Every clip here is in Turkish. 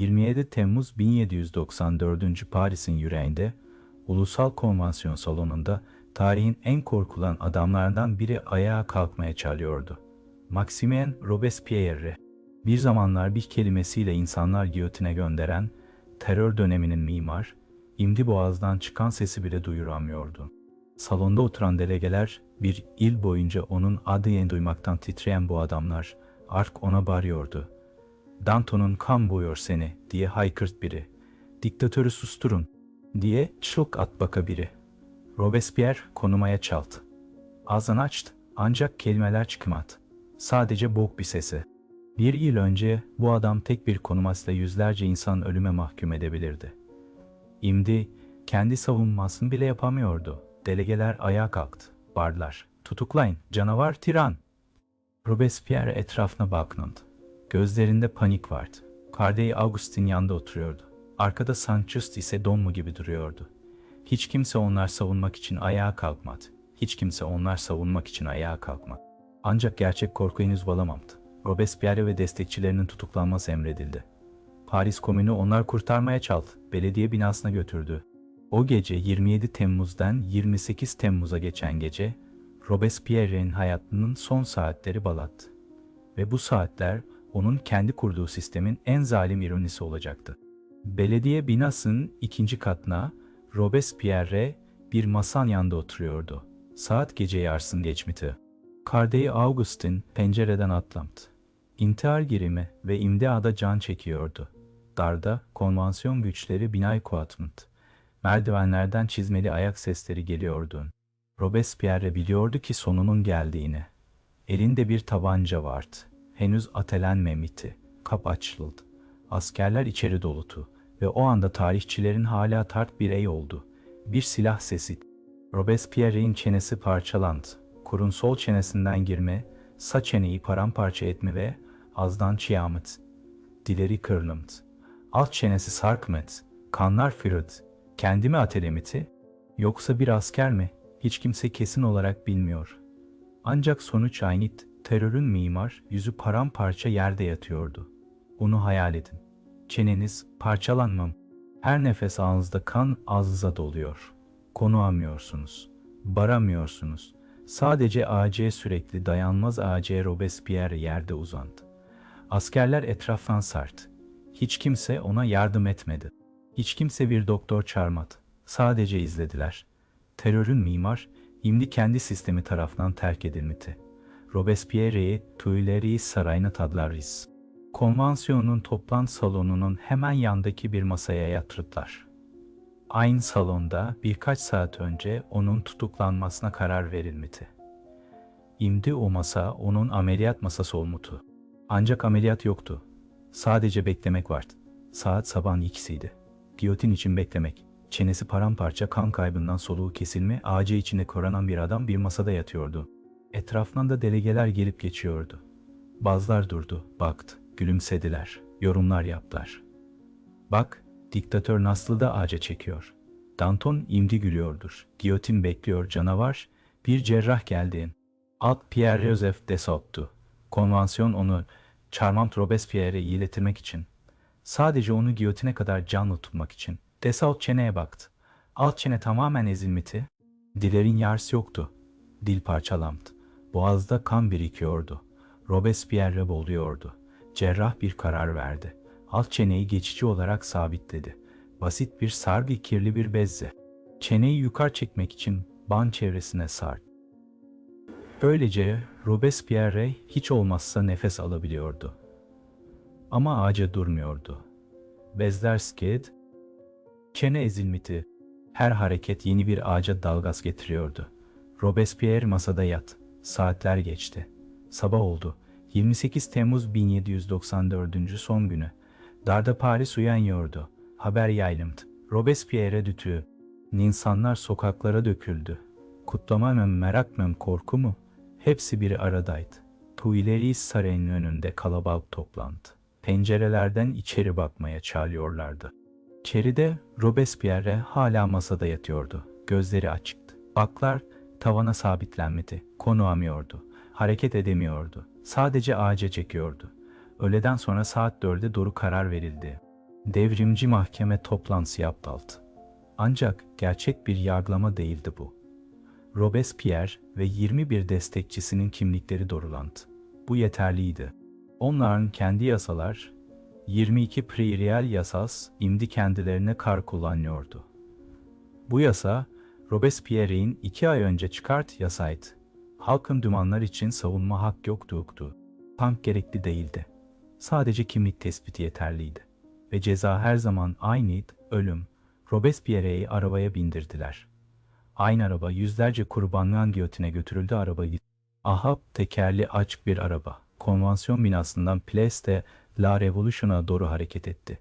27 Temmuz 1794. Paris'in yüreğinde, Ulusal Konvansiyon Salonu'nda tarihin en korkulan adamlardan biri ayağa kalkmaya çalıyordu. Maximien Robespierre, bir zamanlar bir kelimesiyle insanlar giyotine gönderen, terör döneminin mimar, imdi boğazdan çıkan sesi bile duyuramıyordu. Salonda oturan delegeler bir il boyunca onun adını duymaktan titreyen bu adamlar, Ark ona bağırıyordu. Danton'un kan boyuyor seni diye haykırt biri. Diktatörü susturun diye çılk at biri. Robespierre konumaya çaldı. Ağzını açtı ancak kelimeler çıkmadı. Sadece boğuk bir sesi. Bir yıl önce bu adam tek bir konumasıyla yüzlerce insan ölüme mahkum edebilirdi. İmdi kendi savunmasını bile yapamıyordu. Delegeler ayağa kalktı. Barlar. Tutuklayın. Canavar tiran. Robespierre etrafına bakındı. Gözlerinde panik vardı. Kardeği Augustin yanında oturuyordu. Arkada Saint-Just ise donmu gibi duruyordu. Hiç kimse onlar savunmak için ayağa kalkmadı. Hiç kimse onlar savunmak için ayağa kalkmadı. Ancak gerçek korku henüz balamadı. Robespierre ve destekçilerinin tutuklanması emredildi. Paris Komünü onlar kurtarmaya çaldı. Belediye binasına götürdü. O gece 27 Temmuz'dan 28 Temmuz'a geçen gece Robespierre'in hayatının son saatleri balattı. Ve bu saatler onun kendi kurduğu sistemin en zalim ironisi olacaktı. Belediye binasının ikinci katına Robespierre bir masan yanında oturuyordu. Saat gece yarsın geçmiti. Kardeği Augustin pencereden atlamıştı. İntihar girimi ve imdada can çekiyordu. Darda konvansiyon güçleri binayı kuatmıştı. Merdivenlerden çizmeli ayak sesleri geliyordu. Robespierre biliyordu ki sonunun geldiğini. Elinde bir tabanca vardı. Henüz atelenmemişti. Kap açıldı. Askerler içeri dolutu ve o anda tarihçilerin hala tart birey oldu. Bir silah sesi. Robespierre'in çenesi parçalandı. Kurun sol çenesinden girme, sağ çeneyi paramparça etme ve azdan çiğamıt. Dileri kırılımt. Alt çenesi sarkmet. Kanlar fırıt. Kendimi atelemiti? Yoksa bir asker mi? Hiç kimse kesin olarak bilmiyor. Ancak sonuç aynıydı. Terörün mimar, yüzü paramparça yerde yatıyordu. Onu hayal edin. Çeneniz parçalanmam. Her nefes ağızda kan ağzınıza doluyor. Konuşamıyorsunuz. Baramıyorsunuz. Sadece AC sürekli dayanmaz AC Robespierre yerde uzandı. Askerler etraftan sardı. Hiç kimse ona yardım etmedi. Hiç kimse bir doktor çağırmadı. Sadece izlediler. Terörün mimar, imdi kendi sistemi tarafından terk edilmeti. Robespierre'yi Tuileries Sarayı'na tadlarız. Konvansiyonun toplantı salonunun hemen yandaki bir masaya yatırdılar. Aynı salonda birkaç saat önce onun tutuklanmasına karar verilmedi. İmdi o masa onun ameliyat masası olmutu. Ancak ameliyat yoktu. Sadece beklemek vardı. Saat sabahın ikisiydi. Giyotin için beklemek. Çenesi paramparça kan kaybından soluğu kesilme ağacı içinde koranan bir adam bir masada yatıyordu. Etrafından da delegeler gelip geçiyordu. Bazılar durdu, baktı, gülümsediler, yorumlar yaptılar. Bak, diktatör nasıl da ağaca çekiyor. Danton imdi gülüyordur. Giyotin bekliyor canavar. Bir cerrah geldi. Alt Pierre Joseph Desaut'tu. Konvansiyon onu Charmant Robespierre'e iletirmek için. Sadece onu giyotine kadar canlı tutmak için. Desaut çeneye baktı. Alt çene tamamen ezilmeti. Dilerin yarısı yoktu. Dil parçalandı. Boğazda kan birikiyordu. Robespierre boğuluyordu. Cerrah bir karar verdi. Alt çeneyi geçici olarak sabitledi. Basit bir sargı kirli bir bezle. Çeneyi yukarı çekmek için ban çevresine sardı. Böylece Robespierre hiç olmazsa nefes alabiliyordu. Ama ağaca durmuyordu. Bezler sked, çene ezilmiti, her hareket yeni bir ağaca dalgas getiriyordu. Robespierre masada yat. Saatler geçti. Sabah oldu. 28 Temmuz 1794. son günü. Darda Paris uyanıyordu. Haber yayılımdı. Robespierre dütüğü. İnsanlar sokaklara döküldü. Kutlama mı, merak mı, korku mu? Hepsi bir aradaydı. Tuileries Sarayı'nın önünde kalabalık toplandı. Pencerelerden içeri bakmaya çağırıyorlardı. İçeride Robespierre hala masada yatıyordu. Gözleri açıktı. Baklar tavana sabitlenmedi. Konuşamıyordu. Hareket edemiyordu. Sadece ağaca çekiyordu. Öğleden sonra saat dörde doğru karar verildi. Devrimci mahkeme toplantısı yaptı. Ancak gerçek bir yargılama değildi bu. Robespierre ve 21 destekçisinin kimlikleri doğrulandı. Bu yeterliydi. Onların kendi yasalar, 22 Pririal yasas imdi kendilerine kar kullanıyordu. Bu yasa, Robespierre'in iki ay önce çıkart yasaydı. Halkın dümanlar için savunma hak yoktu. Tank gerekli değildi. Sadece kimlik tespiti yeterliydi. Ve ceza her zaman aynıydı, ölüm. Robespierre'yi arabaya bindirdiler. Aynı araba yüzlerce kurbanlığa giyotine götürüldü arabayı. Ahab tekerli açık bir araba. Konvansiyon binasından Place de La Revolution'a doğru hareket etti.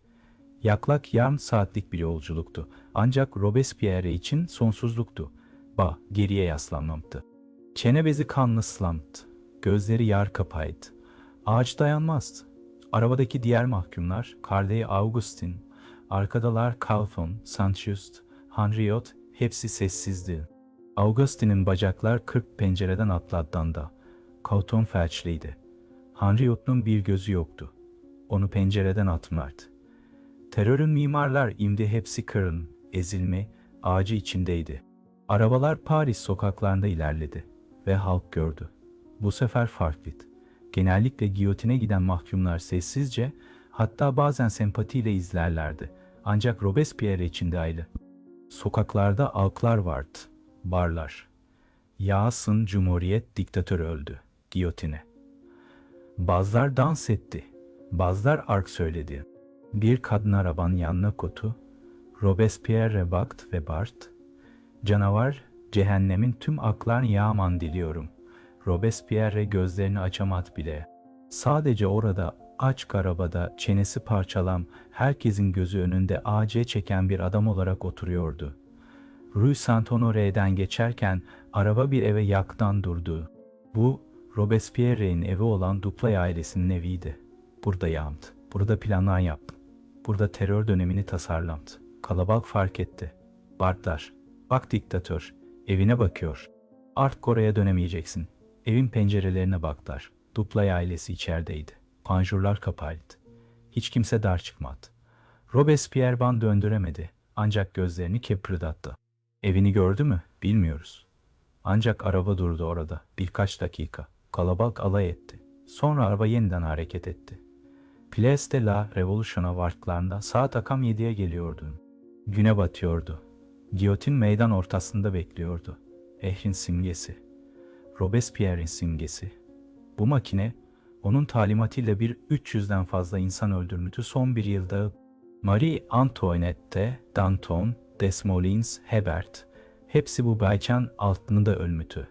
Yaklak yarım saatlik bir yolculuktu. Ancak Robespierre için sonsuzluktu. Ba, geriye yaslanmaktı. Çene bezi kanlı slamtı. Gözleri yar kapaydı. Ağaç dayanmazdı. Arabadaki diğer mahkumlar, Kardey Augustin, arkadalar Calfon, Saint-Just, Henriot, hepsi sessizdi. Augustin'in bacaklar kırk pencereden atladığında, Kauton felçliydi. Henriot'un bir gözü yoktu. Onu pencereden atmardı. Terörün mimarlar imdi hepsi kırın, ezilme, ağacı içindeydi. Arabalar Paris sokaklarında ilerledi ve halk gördü. Bu sefer farklıydı. Genellikle giyotine giden mahkumlar sessizce, hatta bazen sempatiyle izlerlerdi. Ancak Robespierre için ayrı. Sokaklarda alklar vardı, barlar. Yağsın Cumhuriyet diktatörü öldü, giyotine. Bazılar dans etti, bazılar ark söyledi. Bir kadın arabanın yanına kotu, Robespierre baktı ve Bart, canavar, cehennemin tüm aklarını yağman diliyorum. Robespierre gözlerini açamadı bile. Sadece orada aç arabada çenesi parçalam, herkesin gözü önünde AC çeken bir adam olarak oturuyordu. Rue Saint-Honoré'den geçerken araba bir eve yaktan durdu. Bu Robespierre'in evi olan Duplay ailesinin eviydi. Burada yağımdı. Burada planlar yaptım. Burada terör dönemini tasarlamdı. Kalabalık fark etti. Bartlar, bak diktatör, evine bakıyor. Artık oraya dönemeyeceksin. Evin pencerelerine baktılar. Duplay ailesi içerideydi. Panjurlar kapalıydı. Hiç kimse dar çıkmadı. Robespierre ban döndüremedi. Ancak gözlerini kıpırdattı. Evini gördü mü? Bilmiyoruz. Ancak araba durdu orada birkaç dakika. Kalabalık alay etti. Sonra araba yeniden hareket etti. Place de la Revolution'a vardıklarında saat akam 7'ye geliyordu. Güne batıyordu. Giyotin meydan ortasında bekliyordu. Ehrin simgesi. Robespierre'in simgesi. Bu makine onun talimatıyla bir 300'den fazla insan öldürmüştü son bir yılda. Marie Antoinette, Danton, Desmoulins, Hebert, hepsi bu bayçan altında ölmüştü.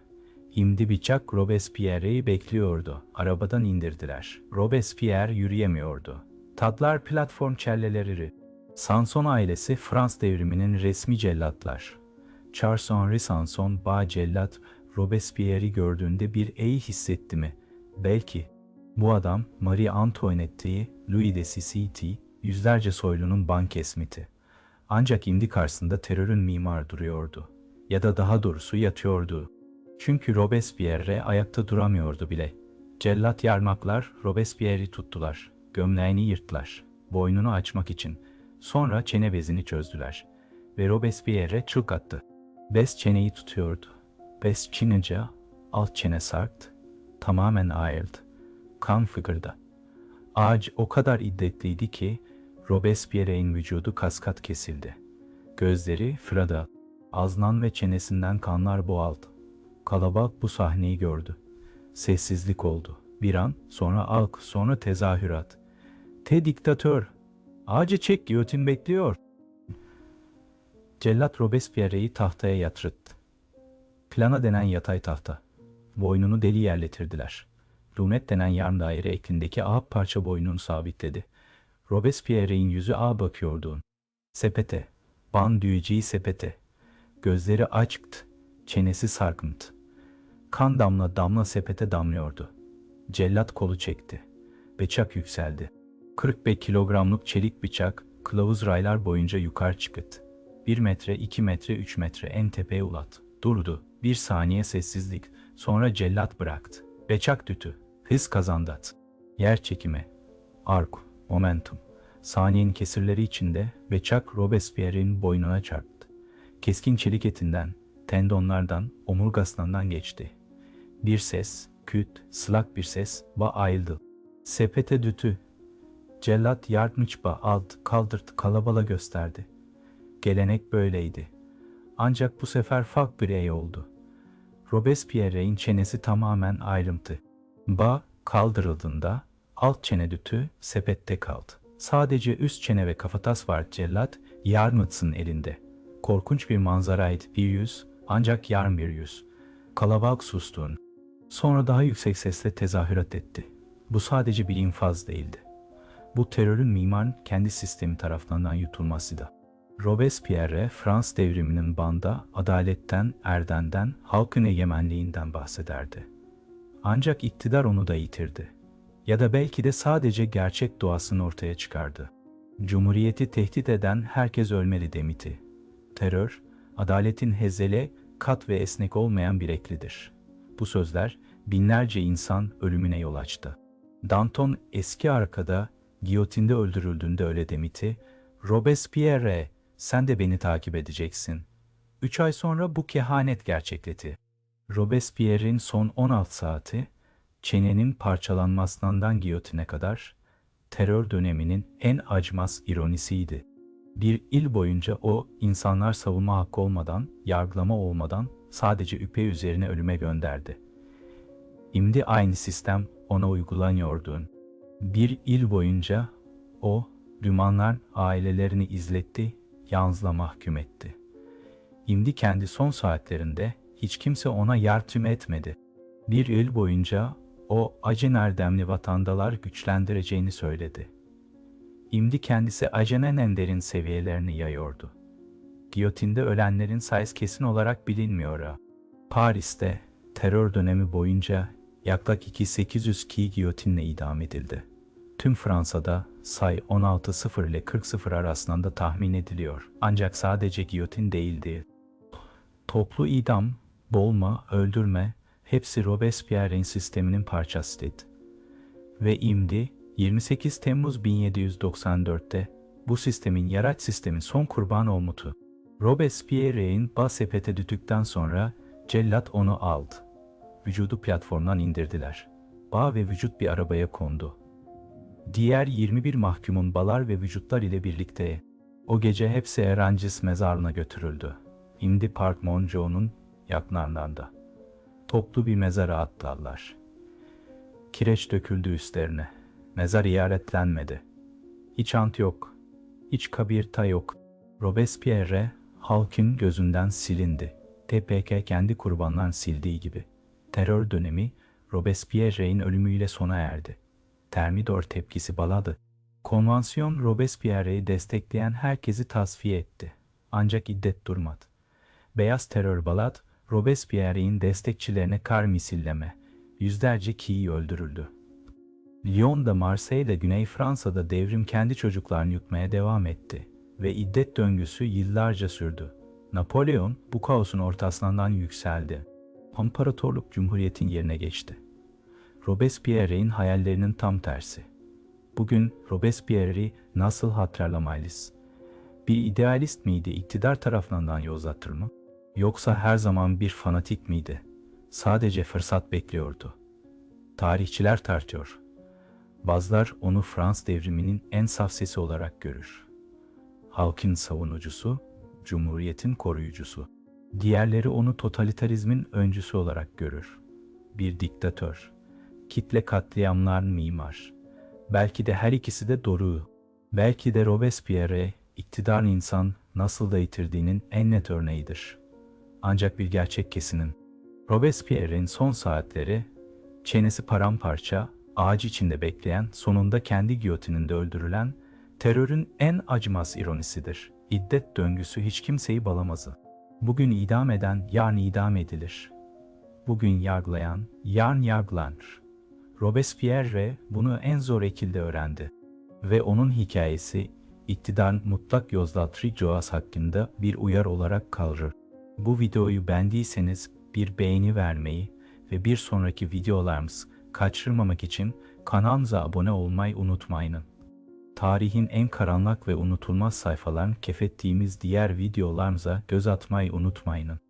Şimdi bıçak Robespierre'yi bekliyordu. Arabadan indirdiler. Robespierre yürüyemiyordu. Tadlar platform çelleleri. Sanson ailesi Frans devriminin resmi cellatlar. Charles Henri Sanson, bağ cellat, Robespierre'i gördüğünde bir ey hissetti mi? Belki. Bu adam Marie Antoinette'yi, Louis de Siciti, yüzlerce soylunun bank esmiti. Ancak indi karşısında terörün mimar duruyordu. Ya da daha doğrusu yatıyordu. Çünkü Robespierre ayakta duramıyordu bile. Cellat yarmaklar Robespierre'i tuttular. Gömleğini yırttılar. Boynunu açmak için. Sonra çene bezini çözdüler. Ve Robespierre çılk attı. Bez çeneyi tutuyordu. Bez çinince alt çene sarktı. Tamamen ayrıldı. Kan fıkırdı. Ağaç o kadar iddetliydi ki Robespierre'in vücudu kaskat kesildi. Gözleri fırada, aznan ve çenesinden kanlar boğaldı. Kalabalık bu sahneyi gördü. Sessizlik oldu. Bir an, sonra alk, sonra tezahürat. Te diktatör, ağacı çek giyotin bekliyor. Cellat Robespierre'yi tahtaya yatırttı. Plana denen yatay tahta. Boynunu deli yerletirdiler. Lunet denen yarım daire eklindeki ağ parça boynunu sabitledi. Robespierre'in yüzü ağa bakıyordu. Sepete, ban düğeceği sepete. Gözleri açıktı, çenesi sarkıntı. Kan damla damla sepete damlıyordu. Cellat kolu çekti. Bıçak yükseldi. 45 kilogramlık çelik bıçak, kılavuz raylar boyunca yukarı çıktı. 1 metre, 2 metre, 3 metre en tepeye ulat. Durdu. Bir saniye sessizlik. Sonra cellat bıraktı. Beçak dütü. Hız kazandat. Yer çekimi. Ark. Momentum. saniyenin kesirleri içinde Chuck Robespierre'in boynuna çarptı. Keskin çelik etinden, tendonlardan, omurgasından geçti. Bir ses, küt, sılak bir ses, ba ayıldı. Sepete dütü. Cellat yardımcıba alt, kaldırdı, kalabala gösterdi. Gelenek böyleydi. Ancak bu sefer farklı bir ey oldu. Robespierre'in çenesi tamamen ayrımtı. Ba kaldırıldığında alt çene dütü sepette kaldı. Sadece üst çene ve kafatas var cellat Yarmıtz'ın elinde. Korkunç bir manzaraydı bir yüz ancak yarım bir yüz. Kalabalık sustuğun. Sonra daha yüksek sesle tezahürat etti. Bu sadece bir infaz değildi. Bu terörün mimarın kendi sistemi tarafından yutulmasıydı. Robespierre, Frans devriminin banda, adaletten, erdenden, halkın egemenliğinden bahsederdi. Ancak iktidar onu da yitirdi. Ya da belki de sadece gerçek doğasını ortaya çıkardı. Cumhuriyeti tehdit eden herkes ölmeli demiti. Terör, adaletin hezele, kat ve esnek olmayan bir eklidir. Bu sözler binlerce insan ölümüne yol açtı. Danton eski arkada giyotinde öldürüldüğünde öyle demiti, Robespierre sen de beni takip edeceksin. Üç ay sonra bu kehanet gerçekletti. Robespierre'in son 16 saati, çenenin parçalanmasından giyotine kadar, terör döneminin en acmaz ironisiydi. Bir il boyunca o, insanlar savunma hakkı olmadan, yargılama olmadan sadece üpe üzerine ölüme gönderdi. Şimdi aynı sistem ona uygulanıyordu. Bir il boyunca o, dümanlar ailelerini izletti, yalnızla mahkum etti. Şimdi kendi son saatlerinde hiç kimse ona yardım etmedi. Bir yıl boyunca o acın erdemli vatandalar güçlendireceğini söyledi. Şimdi kendisi acının en derin seviyelerini yayıyordu. Giyotinde ölenlerin sayısı kesin olarak bilinmiyor. Paris'te terör dönemi boyunca yaklaşık 2800 kişi giyotinle idam edildi. Tüm Fransa'da say 16.0 ile 40.0 arasında tahmin ediliyor. Ancak sadece giyotin değildi. Toplu idam, boğulma, öldürme hepsi Robespierre'in sisteminin parçasıydı. Ve imdi 28 Temmuz 1794'te bu sistemin yaraç sistemin son kurban olmutu. Robespierre'in bas sepete düdükten sonra cellat onu aldı. Vücudu platformdan indirdiler. Bağ ve vücut bir arabaya kondu. Diğer 21 mahkumun balar ve vücutlar ile birlikte o gece hepsi Erancis mezarına götürüldü. Indi Park Monjo'nun yakınlarında. Toplu bir mezara attılar. Kireç döküldü üstlerine. Mezar iyaretlenmedi. Hiç ant yok. Hiç kabirta yok. Robespierre halkın gözünden silindi. TPK kendi kurbanlarını sildiği gibi. Terör dönemi Robespierre'in ölümüyle sona erdi. Termidor tepkisi baladı. Konvansiyon Robespierre'yi destekleyen herkesi tasfiye etti. Ancak iddet durmadı. Beyaz terör balat, Robespierre'in destekçilerine kar misilleme, yüzlerce kişi öldürüldü. Lyon'da Marseille'de Güney Fransa'da devrim kendi çocuklarını yutmaya devam etti ve iddet döngüsü yıllarca sürdü. Napolyon bu kaosun ortasından yükseldi. İmparatorluk Cumhuriyet'in yerine geçti. Robespierre'in hayallerinin tam tersi. Bugün Robespierre'i nasıl hatırlamalıyız? Bir idealist miydi iktidar tarafından yozlatır mı? Yoksa her zaman bir fanatik miydi? Sadece fırsat bekliyordu. Tarihçiler tartıyor. Bazılar onu Frans devriminin en saf sesi olarak görür. Halkın savunucusu, cumhuriyetin koruyucusu. Diğerleri onu totalitarizmin öncüsü olarak görür. Bir diktatör, kitle katliamlar mimar. Belki de her ikisi de doğru. Belki de Robespierre, iktidar insan nasıl da yitirdiğinin en net örneğidir. Ancak bir gerçek kesinin. Robespierre'in son saatleri, çenesi paramparça, ağaç içinde bekleyen, sonunda kendi giyotininde öldürülen, terörün en acımaz ironisidir. İddet döngüsü hiç kimseyi balamazı. Bugün idam eden yarın idam edilir. Bugün yargılayan yarın yargılanır. Robespierre bunu en zor şekilde öğrendi. Ve onun hikayesi iktidar mutlak yozlatri Joas hakkında bir uyar olarak kalır. Bu videoyu beğendiyseniz bir beğeni vermeyi ve bir sonraki videolarımız kaçırmamak için kanalımıza abone olmayı unutmayın. Tarihin en karanlık ve unutulmaz sayfalarını kefettiğimiz diğer videolarımıza göz atmayı unutmayın.